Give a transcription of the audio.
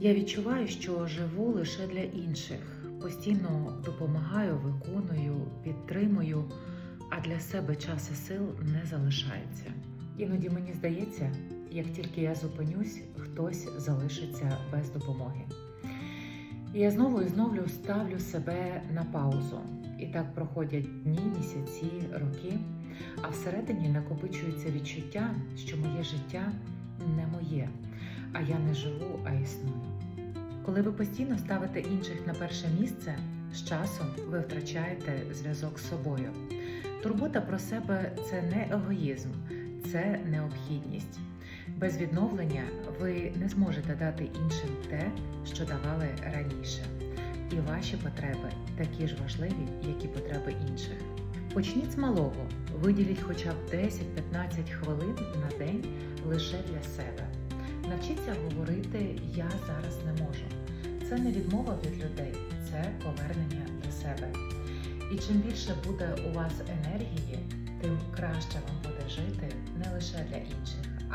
Я відчуваю, що живу лише для інших, постійно допомагаю, виконую, підтримую, а для себе час і сил не залишається. Іноді мені здається, як тільки я зупинюсь, хтось залишиться без допомоги. І я знову і знову ставлю себе на паузу. І так проходять дні, місяці, роки, а всередині накопичується відчуття, що моє життя не моє, а я не живу, а існую. Коли ви постійно ставите інших на перше місце, з часом ви втрачаєте зв'язок з собою. Турбота про себе це не егоїзм, це необхідність. Без відновлення ви не зможете дати іншим те, що давали раніше. І ваші потреби такі ж важливі, як і потреби інших. Почніть з малого, виділіть хоча б 10-15 хвилин на день лише для себе. Навчіться говорити Я. Це не відмова від людей, це повернення до себе. І чим більше буде у вас енергії, тим краще вам буде жити не лише для інших,